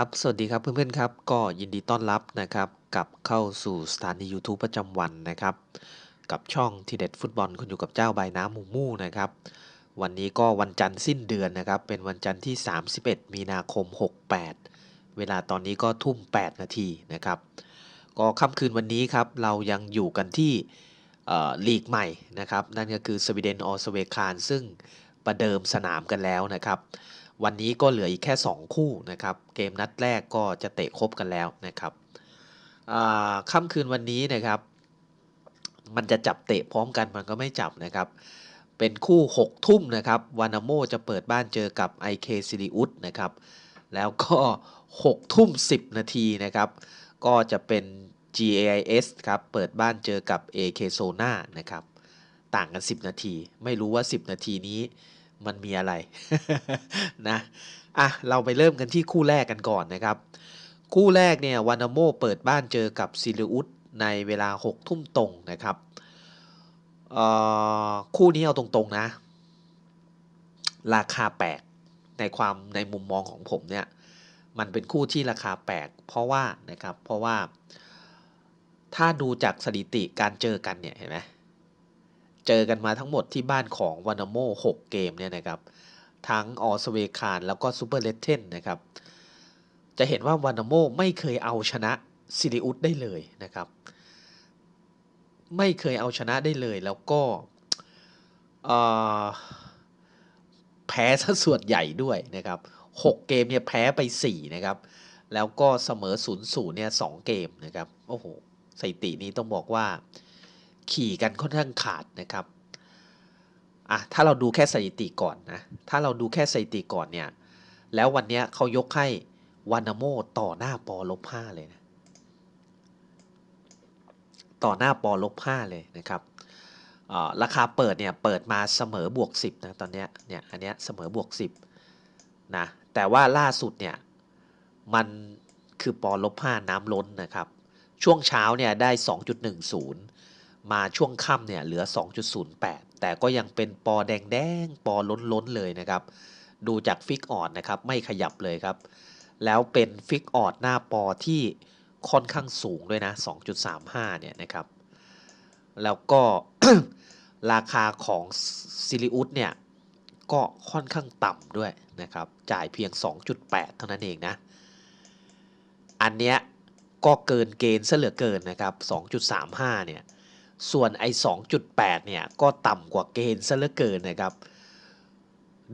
ครับ สวัสดีครับเพื่อนๆครับ ก็ยินดีต้อนรับนะครับกลับเข้าสู่สถานี YouTube ประจำวันนะครับ กับช่องทีเด็ดฟุตบอลคุณอยู่กับเจ้าใบน้ำหมูมู่นะครับ วันนี้ก็วันจันทร์สิ้นเดือนนะครับ เป็นวันจันทร์ที่ 31 มีนาคม 68 เวลาตอนนี้ก็ทุ่ม 8 นาทีนะครับ ก็ค่ำคืนวันนี้ครับ เรายังอยู่กันที่ลีกใหม่นะครับ นั่นก็คือสวีเดนออสเวคานซึ่งประเดิมสนามกันแล้วนะครับ วันนี้ก็เหลืออีกแค่ 2 คู่นะครับ เกมนัดแรกก็จะเตะครบกันแล้วนะครับค่ำคืนวันนี้นะครับ มันจะจับเตะพร้อมกันมันก็ไม่จับนะครับ เป็นคู่ 6 ทุ่มนะครับวานาโมจะเปิดบ้านเจอกับ IK ซิริอุสนะครับ แล้วก็6ทุ่ม 10 นาทีนะครับ ก็จะเป็น GAIS ครับ เปิดบ้านเจอกับ AK s o n a นะครับ ต่างกัน 10 นาที ไม่รู้ว่า 10 นาทีนี้ มันมีอะไรนะอะเราไปเริ่มกันที่คู่แรกกันก่อนนะครับ คู่แรกเนี่ยวานาโมเปิดบ้านเจอกับซิลิอุสในเวลา6ทุ่มตรงนะครับอ่อคู่นี้เอาตรงๆนะ ราคาแปลกในความในมุมมองของผมเนี่ยมันเป็นคู่ที่ราคาแปลกเพราะว่านะครับเพราะว่าถ้าดูจากสถิติการเจอกันเนี่ยเห็นไหม เจอกันมาทั้งหมดที่บ้านของวานาโม6 เกมเนี่ยนะครับ ทั้งออสเวคานแล้วก็ซูเปอร์เลตเทนนะครับ จะเห็นว่าวานาโมไม่เคยเอาชนะซิริอุสได้เลยนะครับ ไม่เคยเอาชนะได้เลยแล้วก็แพ้ซะส่วนใหญ่ด้วยนะครับ 6 เกมเนี่ยแพ้ไป 4 นะครับ แล้วก็เสมอ 0-0 เนี่ย 2 เกมนะครับ โอ้โหสถิตินี้ต้องบอกว่า ขี่กันค่อนข้างขาดนะครับอะถ้าเราดูแค่สถิติก่อนนะ ถ้าเราดูแค่สถิติก่อนเนี่ย แล้ววันนี้เขายกให้วานาโมต่อหน้าปอลบห้าเลยนะ ต่อหน้าปอลบห้าเลยนะครับราคาเปิดเนี่ย เปิดมาเสมอบวก 10 นะตอนเนี้ยเนี่ย อันเนี้ยเสมอบวก 10 นะ แต่ว่าล่าสุดเนี่ย มันคือปอลบห้าน้ำล้นนะครับ ช่วงเช้าเนี่ยได้ 2.10 มาช่วงค่ำเนี่ยเหลือ 2.08 แต่ก็ยังเป็นปอแดงแดงปอล้นล้นๆเลยนะครับ ดูจากฟิกออดนะครับไม่ขยับเลยครับ แล้วเป็นฟิกออดหน้าปอที่ค่อนข้างสูงด้วยนะ 2.35 เนี่ยนะครับ แล้วก็ราคาของซิลิอุสเนี่ยก็ค่อนข้างต่ำด้วยนะครับ จ่ายเพียง 2.8 เท่านั้นเองนะ อันเนี้ยก็เกินเกณฑ์ซะเหลือเกินนะครับ 2.35 เนี่ย ส่วนไอ้2.8 เนี่ย ก็ต่ำกว่าเกณฑ์ซะเหลือเกินนะครับ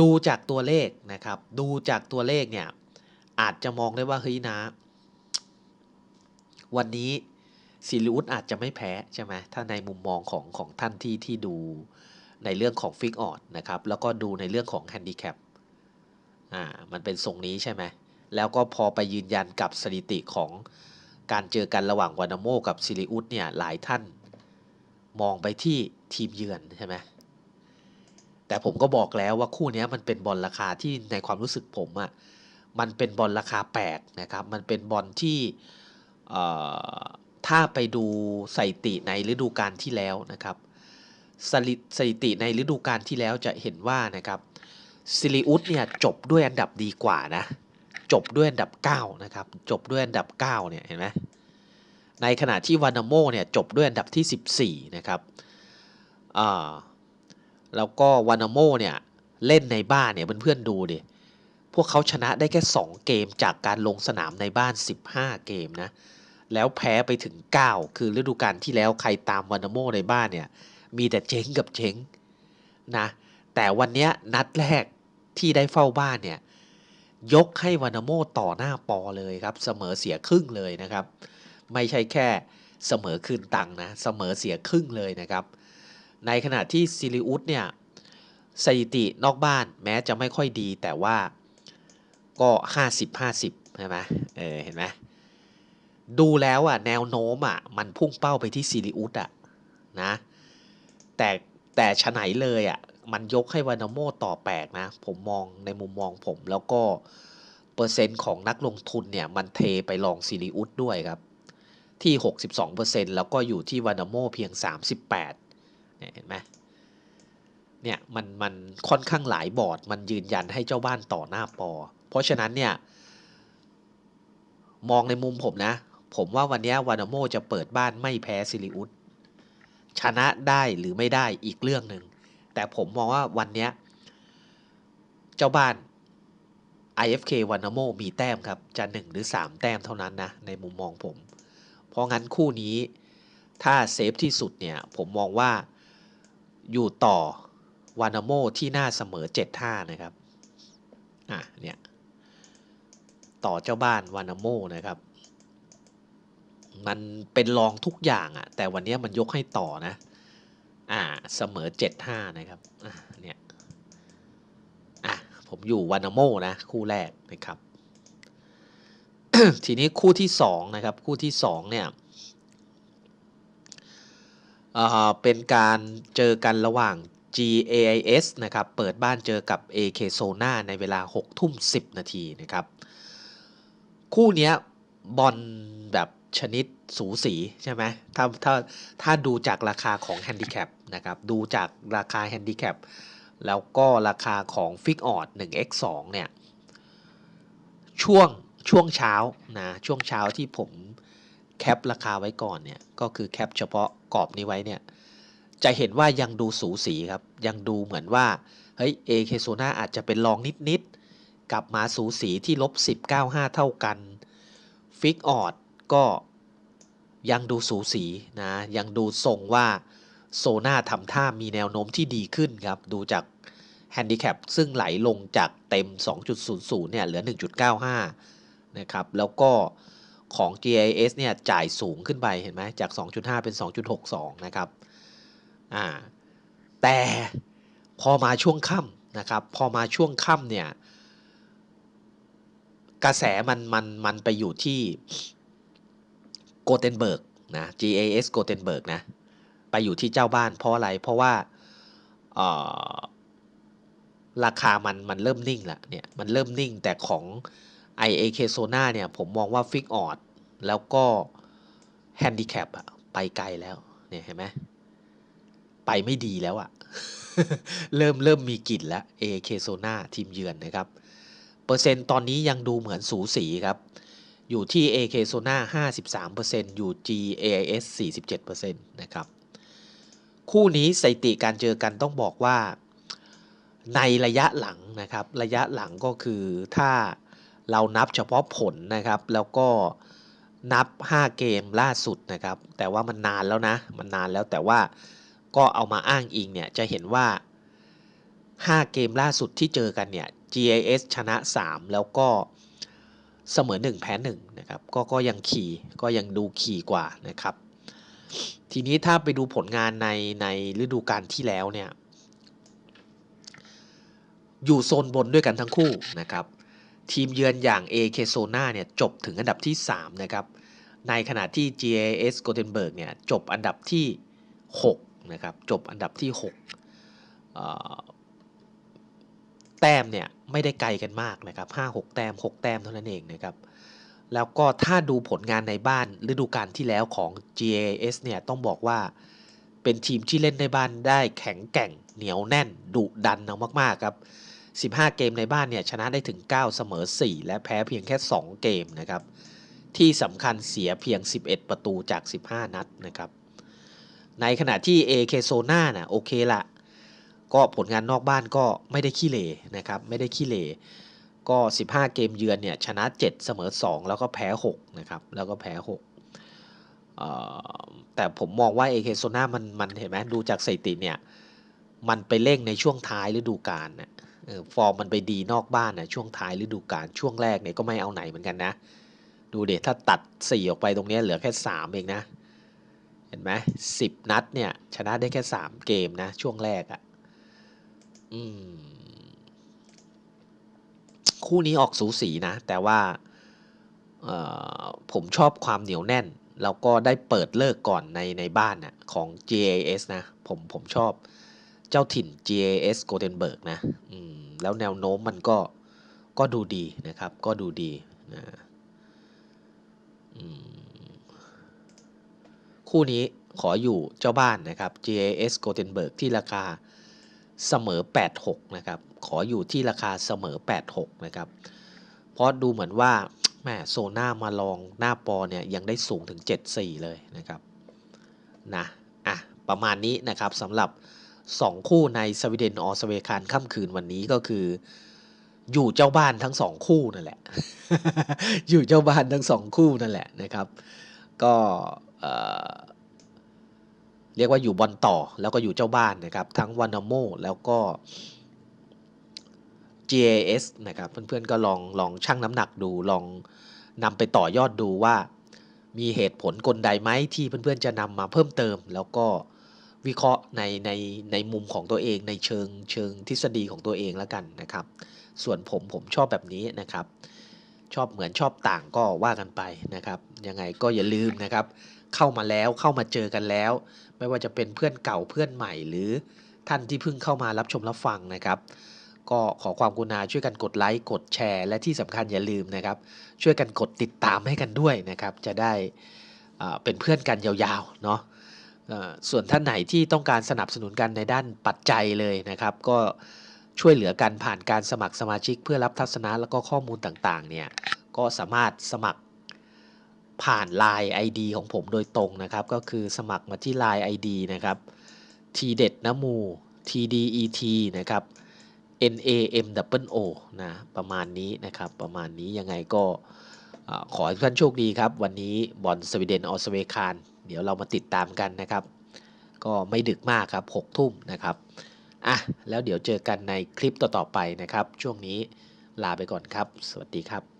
ดูจากตัวเลขนะครับ ดูจากตัวเลขเนี่ย อาจจะมองได้ว่าเฮ้ยนะ วันนี้ซิลิอุสอาจจะไม่แพ้ใช่ไหมถ้าในมุมมองของของท่านที่ที่ดูในเรื่องของฟิกออดนะครับ แล้วก็ดูในเรื่องของแฮนดิแคป อ่า มันเป็นทรงนี้ใช่ไหม แล้วก็พอไปยืนยันกับสถิติของการเจอกันระหว่างวานาโมกับซิลิอุสเนี่ย หลายท่าน มองไปที่ทีมเยือนใช่ไหมแต่ผมก็บอกแล้วว่าคู่นี้มันเป็นบอลราคาที่ในความรู้สึกผมอะ่ะมันเป็นบอลราคาแปลกนะครับ มันเป็นบอลที่ถ้าไปดูสถิติในฤดูกาลที่แล้วนะครับสถิสถิติในฤดูกาลที่แล้วจะเห็นว่านะครับซิลิอุสเนี่ยจบด้วยอันดับดีกว่านะ จบด้วยอันดับ 9 นะครับ จบด้วยอันดับ 9 เนี่ยเห็นไหม ในขณะที่วานาโมเนี่ยจบด้วยอันดับที่ 14 นะครับแล้วก็วานาโมเนี่ยเล่นในบ้านเนี่ยเพื่อนๆดูดิพวกเขาชนะได้แค่ 2 เกมจากการลงสนามในบ้าน 15 เกมนะ แล้วแพ้ไปถึง 9 คือฤดูกาลที่แล้วใครตามวานาโมในบ้านเนี่ยมีแต่เจ๊งกับเจ๊งนะแต่วันนี้นัดแรกที่ได้เฝ้าบ้านเนี่ยยกให้วานาโมต่อหน้าปอเลยครับ เสมอเสียครึ่งเลยนะครับ ไม่ใช่แค่เสมอคืนตังค์นะเสมอเสียครึ่งเลยนะครับ ในขณะที่ซิลิอุสเนี่ยสถิตินอกบ้านแม้จะไม่ค่อยดีแต่ว่าก็ 50 50 ใช่ไหมเออเห็นไหมดูแล้วอะแนวโน้มอะมันพุ่งเป้าไปที่ซิลิอุสอะนะแต่แต่ฉะไหนเลยอะมันยกให้วานาโมต่อแปลกนะ ผมมองในมุมมองผมแล้วก็ เปอร์เซ็นต์ของนักลงทุนเนี่ย มันเทไปลองซิลิอุสด้วยครับ ที่ 62%แล้วก็อยู่ที่วานาโมเพียง 38เนี่ยเห็นไหมเนี่ยมันมันค่อนข้างหลายบอร์ดมันยืนยันให้เจ้าบ้านต่อหน้าปอ เพราะฉะนั้นเนี่ยมองในมุมผมนะ ผมว่าวันนี้วานาโมจะเปิดบ้านไม่แพ้ซิลิอุสชนะได้หรือไม่ได้อีกเรื่องหนึ่งแต่ผมมองว่าวันนี้เจ้าบ้าน IFK วานาโมมีแต้มครับ จะ 1 หรือ 3 แต้มเท่านั้นนะ ในมุมมองผม เพราะงั้นคู่นี้ถ้าเซฟที่สุดเนี่ยผมมองว่าอยู่ต่อวานาโมที่หน้าเสมอ 7-5 นะครับ อะเนี่ยต่อเจ้าบ้านวานาโมนะครับ มันเป็นรองทุกอย่างอะแต่วันนี้มันยกให้ต่อนะ อ่าเสมอ 7-5 นะครับ อะเนี่ย อะผมอยู่วานาโมนะ คู่แรกนะครับ ทีนี้คู่ที่2นะครับคู่ที่2เนี่ยเป็นการเจอกันระหว่าง GAIS นะครับเปิดบ้านเจอกับ AK Sona ในเวลา6ทุ่ม10 นาทีนะครับคู่นี้บอลแบบชนิดสูสีใช่ไหมถ้าถ้าถ้าดูจากราคาของแฮนดิแคปนะครับดูจากราคาแฮนดิแคปแล้วก็ราคาของฟิกออด 1x2 เนี่ยช่วง ช่วงเช้านะช่วงเช้าที่ผมแคปราคาไว้ก่อนเนี่ยก็คือแคปเฉพาะกรอบนี้ไว้เนี่ยจะเห็นว่ายังดูสูสีครับ ยังดูเหมือนว่าเฮ้ยเอเคโซนาอาจจะเป็นรองนิดๆกลับมาสูสีที่ลบ10 95 เท่ากันฟิกออดก็ยังดูสูสีนะยังดูทรงว่าโซนาทำท่ามีแนวโน้มที่ดีขึ้นครับ ดูจากแฮนดิแคปซึ่งไหลลงจากเต็ม 2.00 เนี่ยเหลือ 1.95 นะครับแล้วก็ของ GIS เนี่ยจ่ายสูงขึ้นไปเห็นไหมจาก 2.5 เป็น 2.62 นะครับอ่าแต่พอมาช่วงค่ำนะครับพอมาช่วงค่ำเนี่ยกระแสมันมันมันไปอยู่ที่โกเทนเบิร์กนะ GAS โกเทนเบิร์กนะไปอยู่ที่เจ้าบ้านเพราะอะไรเพราะว่าราคามันมันเริ่มนิ่งละเนี่ยมันเริ่มนิ่งแต่ของ IAK Sona เนี่ยผมมองว่าฟิกออดแล้วก็แฮนดิแคปอะไปไกลแล้วเนี่ยเห็นไหมไปไม่ดีแล้วอะเริ่มเริ่มมีกลิ่นแล้ว AAK Sona ทีมเยือนนะครับ เปอร์เซ็นต์ตอนนี้ยังดูเหมือนสูสีครับ อยู่ที่ AK Sona 53%อยู่ GAIS 47%นะครับคู่นี้สถิติการเจอกันต้องบอกว่าในระยะหลังนะครับ ระยะหลังก็คือถ้า เรานับเฉพาะผลนะครับ แล้วก็นับ 5 เกมล่าสุดนะครับ แต่ว่ามันนานแล้วนะ มันนานแล้วแต่ว่าก็เอามาอ้างอิงเนี่ย จะเห็นว่า 5 เกมล่าสุดที่เจอกันเนี่ย GIS ชนะ 3 แล้วก็เสมอ 1 แพ้1นะครับ ก็ก็ยังขี่ก็ยังดูขี่กว่านะครับ ทีนี้ถ้าไปดูผลงานในในฤดูกาลที่แล้วเนี่ย อยู่โซนบนด้วยกันทั้งคู่นะครับ ทีมเยือนอย่าง AK Sona เนี่ยจบถึงอันดับที่ 3 นะครับ ในขณะที่ GAS Gothenburg เนี่ยจบอันดับที่ 6 นะครับ จบอันดับที่ 6 แต้มเนี่ยไม่ได้ไกลกันมากนะครับ 5-6 แต้ม 6 แต้มเท่านั้นเองนะครับ แล้วก็ถ้าดูผลงานในบ้านฤดูกาลที่แล้วของ GAS เนี่ยต้องบอกว่าเป็นทีมที่เล่นในบ้านได้แข็งแกร่งเหนียวแน่นดุดันเอามากๆครับ 15 เกมในบ้านเนี่ยชนะได้ถึง 9 เสมอ 4 และแพ้เพียงแค่ 2 เกมนะครับ ที่สำคัญเสียเพียง 11 ประตูจาก 15 นัดนะครับ ในขณะที่ AK Sona นะโอเคละก็ผลงานนอกบ้านก็ไม่ได้ขี้เลนะครับ ไม่ได้ขี้เลก็ 15 เกมเยือนเนี่ยชนะ 7 เสมอ 2 แล้วก็แพ้ 6 นะครับ แล้วก็แพ้ 6 แต่ผมมองว่า AK Sona มันมันเห็นไหมดูจากสถิติเนี่ย มันไปเร่งในช่วงท้ายฤดูกาลนะ ฟอร์มมันไปดีนอกบ้านนะช่วงท้ายฤดูกาลช่วงแรกเนี่ยก็ไม่เอาไหนเหมือนกันนะ ดูเด็ถ้าตัด 4 ออกไปตรงนี้เหลือแค่ 3 เองนะ เห็นไหมสิบนัดเนี่ย ชนะได้แค่ 3 เกมนะ ช่วงแรกอะ่ะคู่นี้ออกสูสีนะ แต่ว่าผมชอบความเหนียวแน่น แล้วก็ได้เปิดเลิกก่อนในในบ้านนะ่ะของ GAS นะ ผมผมชอบ เจ้าถิ่น GAS g o t h e n b u r g นะแล้วแนวโน้มมันก็ก็ดูดีนะครับ ก็ดูดีนะคู่นี้ขออยู่เจ้าบ้านนะครับ GAS Gothenburg ที่ราคาเสมอ 86 นะครับ ขออยู่ที่ราคาเสมอ 86 นะครับ เพราะดูเหมือนว่าแหม่โซน่ามาลองหน้าปอเนี่ยยังได้สูงถึง 74 เลยนะครับ นะ อะ ประมาณนี้นะครับสำหรับ 2 คู่ในสวีเดนออสเวคานค่ำคืนวันนี้ก็คือ อยู่เจ้าบ้านทั้งสองคู่นั่นแหละ อยู่เจ้าบ้านทั้งสองคู่นั่นแหละนะครับ ก็เอ่อเรียกว่าอยู่บอลต่อแล้วก็อยู่เจ้าบ้านนะครับ ทั้งวานาโมแล้วก็ GAS นะครับ เพื่อนๆก็ลองลองชั่งน้ำหนักดูลองนำไปต่อยอดดูว่า มีเหตุผลกลใดไหมที่เพื่อนๆจะนำมาเพิ่มเติม แล้วก็ วิเคราะห์ในในในมุมของตัวเอง ในเชิงเชิงทฤษฎีของตัวเองแล้วกันนะครับ ส่วนผมผมชอบแบบนี้นะครับ ชอบเหมือนชอบต่างก็ว่ากันไปนะครับ ยังไงก็อย่าลืมนะครับ เข้ามาแล้วเข้ามาเจอกันแล้ว ไม่ว่าจะเป็นเพื่อนเก่าเพื่อนใหม่ หรือท่านที่เพิ่งเข้ามารับชมรับฟังนะครับ ก็ขอความกรุณาช่วยกันกดไลค์กดแชร์ และที่สำคัญอย่าลืมนะครับ ช่วยกันกดติดตามให้กันด้วยนะครับ จะได้เป็นเพื่อนกันยาวๆเนาะ ส่วนท่านไหนที่ต้องการสนับสนุนกันในด้านปัจจัยเลยนะครับ ก็ช่วยเหลือกันผ่านการสมัครสมาชิกเพื่อรับทัศนะแล้วก็ข้อมูลต่างๆเนี่ยก็สามารถสมัครผ่าน Line ID ของผมโดยตรงนะครับ ก็คือสมัครมาที่ Line ID นะครับ t เด็ดนะมู tdet นะครับ N A M W O นะประมาณนี้นะครับประมาณนี้ยังไงก็ขอให้ทุกท่านโชคดีครับ วันนี้บอลสวีเดนออสเวคาน เดี๋ยวเรามาติดตามกันนะครับ ก็ไม่ดึกมากครับ6ทุ่มนะครับอะแล้วเดี๋ยวเจอกันในคลิปต่อๆไปนะครับ ช่วงนี้ลาไปก่อนครับ สวัสดีครับ